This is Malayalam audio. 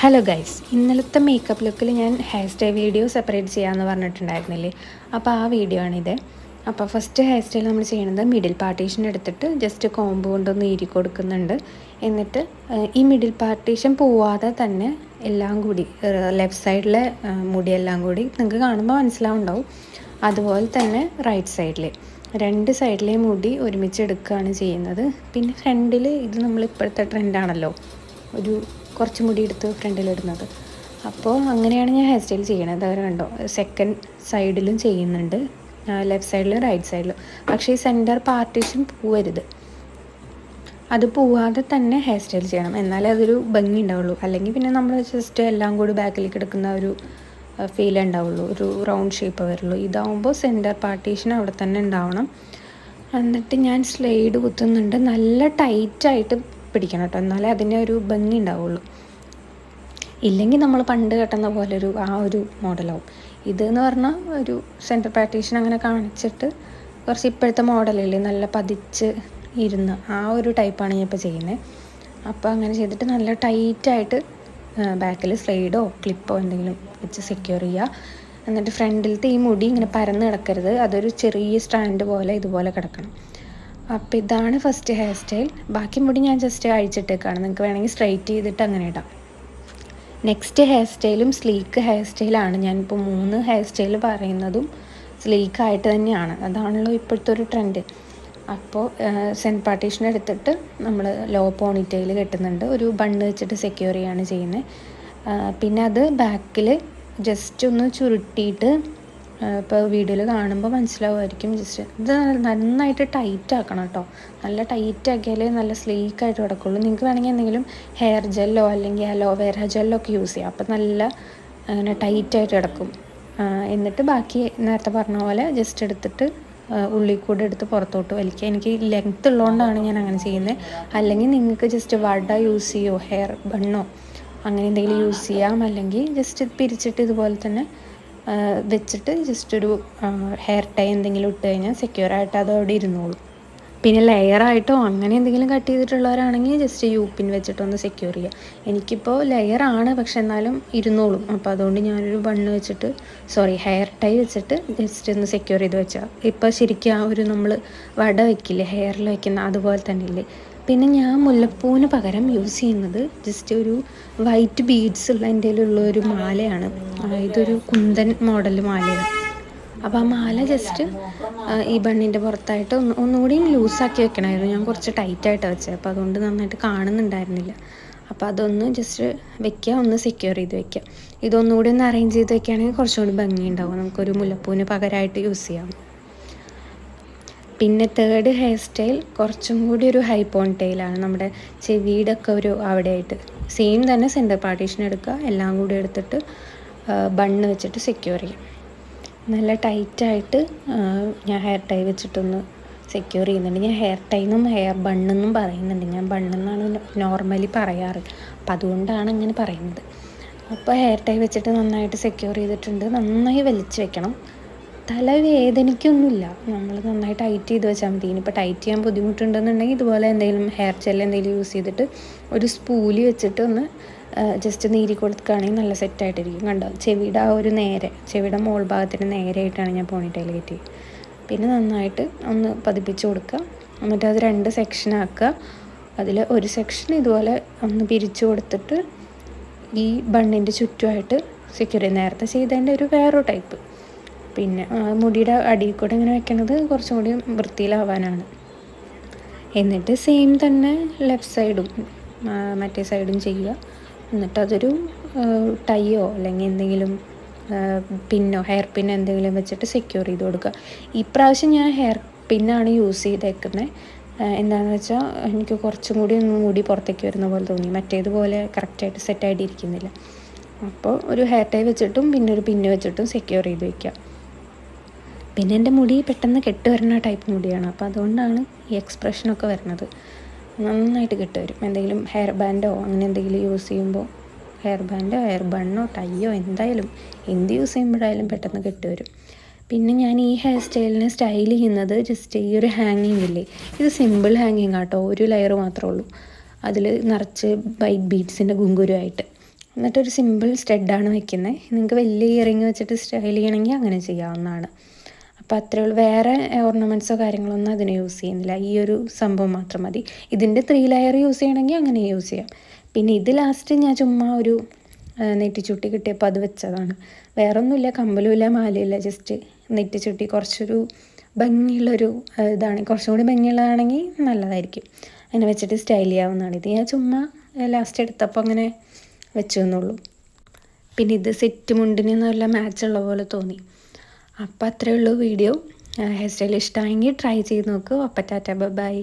ഹലോ ഗൈസ് ഇന്നലത്തെ മേക്കപ്പ് ലുക്കിൽ ഞാൻ ഹെയർ സ്റ്റൈൽ വീഡിയോ സെപ്പറേറ്റ് ചെയ്യാമെന്ന് പറഞ്ഞിട്ടുണ്ടായിരുന്നില്ലേ? അപ്പോൾ ആ വീഡിയോ ആണിത് അപ്പോൾ ഫസ്റ്റ് ഹെയർ സ്റ്റൈൽ നമ്മൾ ചെയ്യുന്നത് മിഡിൽ പാർട്ടീഷൻ എടുത്തിട്ട് ജസ്റ്റ് കോമ്പ് കൊണ്ടൊന്ന് ഈരി കൊടുക്കുന്നുണ്ട്. എന്നിട്ട് ഈ മിഡിൽ പാർട്ടീഷൻ പോവാതെ തന്നെ എല്ലാം കൂടി ലെഫ്റ്റ് സൈഡിലെ മുടിയെല്ലാം കൂടി നിങ്ങൾക്ക് കാണുമ്പോൾ മനസ്സിലാവുണ്ടാവും. അതുപോലെ തന്നെ റൈറ്റ് സൈഡിൽ രണ്ട് സൈഡിലെ മുടി ഒരുമിച്ച് എടുക്കുകയാണ് ചെയ്യുന്നത്. പിന്നെ ഫ്രണ്ടിൽ ഇത് നമ്മൾ ഇപ്പോഴത്തെ ട്രെൻഡാണല്ലോ ഒരു കുറച്ച് മുടി എടുത്ത് ഫ്രണ്ടിൽ ഇടുന്നത് അപ്പോൾ അങ്ങനെയാണ് ഞാൻ ഹെയർ സ്റ്റൈൽ ചെയ്യണത്. അവർ കണ്ടോ സെക്കൻഡ് സൈഡിലും ചെയ്യുന്നുണ്ട്. ലെഫ്റ്റ് സൈഡിലും റൈറ്റ് സൈഡിലും പക്ഷേ ഈ സെന്റർ പാർട്ടീഷൻ പോവരുത്. അത് പോവാതെ തന്നെ ഹെയർ സ്റ്റൈൽ ചെയ്യണം. എന്നാലേ അതൊരു ഭംഗി ഉണ്ടാവുള്ളൂ. അല്ലെങ്കിൽ പിന്നെ നമ്മൾ ജസ്റ്റ് എല്ലാം കൂടി ബാക്കിലേക്ക് എടുക്കുന്ന ഒരു ഫീൽ ഉണ്ടാവുള്ളൂ. ഒരു റൗണ്ട് ഷേപ്പ് വരുള്ളൂ. ഇതാവുമ്പോൾ സെന്റർ പാർട്ടീഷൻ അവിടെ തന്നെ ഉണ്ടാവണം. എന്നിട്ട് ഞാൻ സ്ലൈഡ് കുത്തുന്നുണ്ട്. നല്ല ടൈറ്റായിട്ട് പിടിക്കണം കേട്ടോ. എന്നാലേ അതിന്റെ ഒരു ഭംഗി ഉണ്ടാവുള്ളൂ. ഇല്ലെങ്കിൽ നമ്മൾ പണ്ട് കെട്ടുന്ന പോലെ ഒരു ആ ഒരു മോഡലാവും. ഇതെന്ന് പറഞ്ഞാൽ ഒരു സെന്റർ പാർട്ടീഷൻ അങ്ങനെ കാണിച്ചിട്ട് കുറച്ച് ഇപ്പോഴത്തെ മോഡലല്ലേ നല്ല പതിച്ച് ഇരുന്ന് ആ ഒരു ടൈപ്പാണ് ഞാൻ ഇപ്പോൾ ചെയ്യുന്നത് അപ്പോൾ അങ്ങനെ ചെയ്തിട്ട് നല്ല ടൈറ്റായിട്ട് ബാക്കിൽ സ്ലൈഡോ ക്ലിപ്പോ എന്തെങ്കിലും വെച്ച് സെക്യൂർ ചെയ്യുക എന്നിട്ട് ഫ്രണ്ടിലത്തെ ഈ മുടി ഇങ്ങനെ പരന്ന് കിടക്കരുത്. അതൊരു ചെറിയ സ്റ്റാൻഡ് പോലെ ഇതുപോലെ കിടക്കണം. അപ്പോൾ ഇതാണ് ഫസ്റ്റ് ഹെയർ സ്റ്റൈൽ ബാക്കി മുടി ഞാൻ ജസ്റ്റ് അഴിച്ചിട്ടേക്കാണ്. നിങ്ങൾക്ക് വേണമെങ്കിൽ സ്ട്രൈറ്റ് ചെയ്തിട്ട് അങ്ങനെ ഇടാം. നെക്സ്റ്റ് ഹെയർ സ്റ്റൈലും സ്ലീക്ക് ഹെയർ സ്റ്റൈലാണ് ഞാനിപ്പോൾ മൂന്ന് ഹെയർ സ്റ്റൈൽ പറയുന്നതും സ്ലീക്കായിട്ട് തന്നെയാണ്. അതാണല്ലോ ഇപ്പോഴത്തെ ഒരു ട്രെൻഡ് അപ്പോൾ സെന്റ് പാർട്ടീഷൻ എടുത്തിട്ട് നമ്മൾ ലോ പോണിറ്റയിൽ കെട്ടുന്നുണ്ട്. ഒരു ബണ്ണ് വെച്ചിട്ട് സെക്യൂർ ചെയ്യാണ് ചെയ്യുന്നത് പിന്നെ അത് ബാക്കിൽ ജസ്റ്റ് ഒന്ന് ചുരുട്ടിയിട്ട് ഇപ്പോൾ വീഡിയോയിൽ കാണുമ്പോൾ മനസ്സിലാവുമായിരിക്കും. ജസ്റ്റ് ഇത് നന്നായിട്ട് ടൈറ്റ് ആക്കണം കേട്ടോ. നല്ല ടൈറ്റ് ആക്കിയാലേ നല്ല സ്ലീക്ക് ആയിട്ട് കിടക്കുള്ളൂ. നിങ്ങൾക്ക് വേണമെങ്കിൽ എന്തെങ്കിലും ഹെയർ ജെല്ലോ അല്ലെങ്കിൽ അലോവേര ജെല്ലോ ഒക്കെ യൂസ് ചെയ്യാം. അപ്പോൾ നല്ല അങ്ങനെ ടൈറ്റായിട്ട് കിടക്കും. എന്നിട്ട് ബാക്കി നേരത്തെ പറഞ്ഞ പോലെ ജസ്റ്റ് എടുത്തിട്ട് ഉള്ളിൽ കൂടെ എടുത്ത് പുറത്തോട്ട് വലിക്കുക. എനിക്ക് ലെങ്ത് ഉള്ളതുകൊണ്ടാണ് ഞാൻ അങ്ങനെ ചെയ്യുന്നത്. അല്ലെങ്കിൽ നിങ്ങൾക്ക് ജസ്റ്റ് വട യൂസ് ചെയ്യുമോ ഹെയർ ബണ്ണോ അങ്ങനെ എന്തെങ്കിലും യൂസ് ചെയ്യാം. അല്ലെങ്കിൽ ജസ്റ്റ് പിരിച്ചിട്ട് ഇതുപോലെ തന്നെ വെച്ചിട്ട് ജസ്റ്റ് ഒരു ഹെയർ ടൈ എന്തെങ്കിലും ഇട്ട് കഴിഞ്ഞാൽ സെക്യൂർ ആയിട്ട് അത് അവിടെ ഇരുന്നോളും. പിന്നെ ലെയറായിട്ടോ അങ്ങനെ എന്തെങ്കിലും കട്ട് ചെയ്തിട്ടുള്ളവരാണെങ്കിൽ ജസ്റ്റ് യു പിൻ വെച്ചിട്ടൊന്ന് സെക്യൂർ ചെയ്യുക എനിക്കിപ്പോൾ ലെയറാണ് പക്ഷെ എന്നാലും ഇരുന്നോളും. അപ്പോൾ അതുകൊണ്ട് ഞാനൊരു ബണ്ണ് വെച്ചിട്ട് സോറി ഹെയർ ടൈ വെച്ചിട്ട് ജസ്റ്റ് ഒന്ന് സെക്യൂർ ചെയ്ത് വെച്ചാൽ ഇപ്പോൾ ശരിക്കും ആ ഒരു നമ്മൾ വട വെക്കില്ലേ ഹെയറിൽ വെക്കുന്ന അതുപോലെ തന്നെ ഇല്ലേ? പിന്നെ ഞാൻ മുല്ലപ്പൂവിന് പകരം യൂസ് ചെയ്യുന്നത് ജസ്റ്റ് ഒരു വൈറ്റ് ബീഡ്സ് ഉള്ള എന്റെ ഒരു മാലയാണ്. ഇതൊരു കുന്തൻ മോഡൽ മാലയാണ്. അപ്പോൾ ആ മാല ജസ്റ്റ് ഈ ബണ്ണിന്റെ പുറത്തായിട്ട് ഒന്ന് ഒന്നുകൂടി ലൂസാക്കി വെക്കണമായിരുന്നു. ഞാൻ കുറച്ച് ടൈറ്റായിട്ട് വെച്ചത്. അപ്പോൾ അതുകൊണ്ട് നന്നായിട്ട് കാണുന്നുണ്ടായിരുന്നില്ല. അപ്പോൾ അതൊന്ന് ജസ്റ്റ് വെക്കുക ഒന്ന് സെക്യൂർ ചെയ്ത് വെക്കുക ഇതൊന്നുകൂടി ഒന്ന് അറേഞ്ച് ചെയ്ത് വെക്കുകയാണെങ്കിൽ കുറച്ചുകൂടി ഭംഗിയുണ്ടാവും. നമുക്കൊരു മുല്ലപ്പൂവിന് പകരമായിട്ട് യൂസ് ചെയ്യാം പിന്നെ തേർഡ് ഹെയർ സ്റ്റൈൽ കുറച്ചും കൂടി ഒരു ഹൈ പോൺ ടെയിലാണ് നമ്മുടെ ചെവിയുടെ ഒക്കെ ഒരു അവിടെയായിട്ട് സെയിം തന്നെ സെന്റർ പാർട്ടീഷൻ എടുക്കുക. എല്ലാം കൂടി എടുത്തിട്ട് ബണ്ണ് വെച്ചിട്ട് സെക്യൂർ ചെയ്യും. നല്ല ടൈറ്റായിട്ട് ഞാൻ ഹെയർ ടൈ വെച്ചിട്ടൊന്ന് സെക്യൂർ ചെയ്യുന്നുണ്ട്. ഞാൻ ഹെയർ ടൈ എന്നും ഹെയർ ബണ്ണെന്നും പറയുന്നുണ്ട്. ഞാൻ ബണ്ണെന്നാണ് നോർമലി പറയാറ്. അപ്പം അതുകൊണ്ടാണ് ഇങ്ങനെ പറയുന്നത്. അപ്പോൾ ഹെയർ ടൈ വെച്ചിട്ട് നന്നായിട്ട് സെക്യൂർ ചെയ്തിട്ടുണ്ട്. നന്നായി വലിച്ചു വെക്കണം. തല വേദനിക്കൊന്നുമില്ല. നമ്മൾ നന്നായി ടൈറ്റ് ചെയ്ത് വെച്ചാൽ മതി. ഇനിയിപ്പോൾ ടൈറ്റ് ചെയ്യാൻ ബുദ്ധിമുട്ടുണ്ടെന്നുണ്ടെങ്കിൽ ഇതുപോലെ എന്തെങ്കിലും ഹെയർ ജെൽ എന്തെങ്കിലും യൂസ് ചെയ്തിട്ട് ഒരു സ്പൂലി വെച്ചിട്ട് ഒന്ന് ജസ്റ്റ് നീരി കൊടുക്കുകയാണെങ്കിൽ നല്ല സെറ്റായിട്ടിരിക്കും കണ്ടോ? ചെവിയുടെ ആ ഒരു നേരെ ചെവിയുടെ മോൾ ഭാഗത്തിന് നേരെയായിട്ടാണ് ഞാൻ പോണിട്ടയിൽ കയറ്റി പിന്നെ നന്നായിട്ട് ഒന്ന് പതിപ്പിച്ച് കൊടുക്കുക. എന്നിട്ട് അത് രണ്ട് സെക്ഷനാക്കുക അതിൽ ഒരു സെക്ഷൻ ഇതുപോലെ ഒന്ന് പിരിച്ചു കൊടുത്തിട്ട് ഈ ബണ്ണിന്റെ ചുറ്റുമായിട്ട് സെക്യൂർ ചെയ്യും നേരത്തെ ചെയ്തതിന്റെ ഒരു വേറൊരു ടൈപ്പ് പിന്നെ മുടിയുടെ അടിയിൽ കൂടെ ഇങ്ങനെ വെക്കണത് കുറച്ചും കൂടി വൃത്തിയിലാവാനാണ്. എന്നിട്ട് സെയിം തന്നെ ലെഫ്റ്റ് സൈഡും മറ്റേ സൈഡും ചെയ്യുക. എന്നിട്ട് അതൊരു ടൈയോ അല്ലെങ്കിൽ എന്തെങ്കിലും പിന്നോ ഹെയർ പിൻ എന്തെങ്കിലും വെച്ചിട്ട് സെക്യൂർ ചെയ്ത് കൊടുക്കുക. ഇപ്രാവശ്യം ഞാൻ ഹെയർ പിന്നാണ് യൂസ് ചെയ്തേക്കുന്നത് എന്താണെന്ന് വെച്ചാൽ എനിക്ക് കുറച്ചും കൂടി മുടി പുറത്തേക്ക് വരുന്ന പോലെ തോന്നി. മറ്റേതുപോലെ കറക്റ്റായിട്ട് സെറ്റായിട്ട് ഇരിക്കുന്നില്ല അപ്പോൾ ഒരു ഹെയർ ടൈ വെച്ചിട്ടും പിന്നെ ഒരു പിന്ന് വെച്ചിട്ടും സെക്യൂർ ചെയ്ത് വയ്ക്കുക പിന്നെ എന്റെ മുടി പെട്ടെന്ന് കെട്ടുവരുന്ന ടൈപ്പ് മുടിയാണ്. അപ്പോൾ അതുകൊണ്ടാണ് ഈ എക്സ്പ്രഷനൊക്കെ വരുന്നത്. നന്നായിട്ട് കെട്ടുവരും എന്തെങ്കിലും ഹെയർ ബാൻഡോ അങ്ങനെ എന്തെങ്കിലും യൂസ് ചെയ്യുമ്പോൾ ഹെയർ ബാൻഡോ ഹെയർ ബണ്ണോ ടൈയോ എന്തായാലും എന്ത് യൂസ് ചെയ്യുമ്പോഴായാലും പെട്ടെന്ന് കെട്ടുവരും പിന്നെ ഞാൻ ഈ ഹെയർ സ്റ്റൈലിനെ സ്റ്റൈൽ ചെയ്യുന്നത് ജസ്റ്റ് ഈ ഒരു ഹാങ്ങിങ് ഇല്ലേ? ഇത് സിമ്പിൾ ഹാങ്ങിങ് ആട്ടോ. ഒരു ലെയർ മാത്രമേ ഉള്ളൂ. അതിൽ നിറച്ച് വൈറ്റ് ബീഡ്സിന്റെ ഗുങ്കുരുമായിട്ട് എന്നിട്ടൊരു സിമ്പിൾ സ്റ്റെഡാണ് വെക്കുന്നത് നിങ്ങൾക്ക് വലിയ ഇയറിങ് വെച്ചിട്ട് സ്റ്റൈൽ ചെയ്യണമെങ്കിൽ അങ്ങനെ ചെയ്യാവുന്നതാണ്. അപ്പോൾ അത്രേ ഉള്ളൂ വേറെ ഓർണമെന്റ്സോ കാര്യങ്ങളൊന്നും അതിന് യൂസ് ചെയ്യുന്നില്ല. ഈ ഒരു സംഭവം മാത്രം മതി. ഇതിന്റെ ത്രീ ലെയർ യൂസ് ചെയ്യണമെങ്കിൽ അങ്ങനെ യൂസ് ചെയ്യാം. പിന്നെ ഇത് ലാസ്റ്റ് ഞാൻ ചുമ്മാ ഒരു നെറ്റിച്ചുട്ടി കിട്ടിയപ്പോൾ അത് വെച്ചതാണ്. വേറെ ഒന്നുമില്ല കമ്പലുമില്ല മാലയില്ല ജസ്റ്റ് നെറ്റിച്ചുട്ടി കുറച്ചൊരു ഭംഗിയുള്ളൊരു ഇതാണ്. കുറച്ചും കൂടി ഭംഗിയുള്ളതാണെങ്കിൽ നല്ലതായിരിക്കും. അങ്ങനെ വെച്ചിട്ട് സ്റ്റൈൽ ചെയ്യാവുന്നതാണ്. ഇത് ഞാൻ ചുമ്മാ ലാസ്റ്റ് എടുത്തപ്പോൾ അങ്ങനെ വെച്ചു എന്നുള്ളൂ. പിന്നെ ഇത് സെറ്റ് മുണ്ടിന് നല്ല മാച്ചുള്ള പോലെ തോന്നി. അപ്പോൾ അത്രയേ ഉള്ളൂ വീഡിയോ. ഹെയർ സ്റ്റൈൽ ഇഷ്ടമായെങ്കിൽ ട്രൈ ചെയ്ത് നോക്കൂ. അപ്പം ടാറ്റ ബൈ.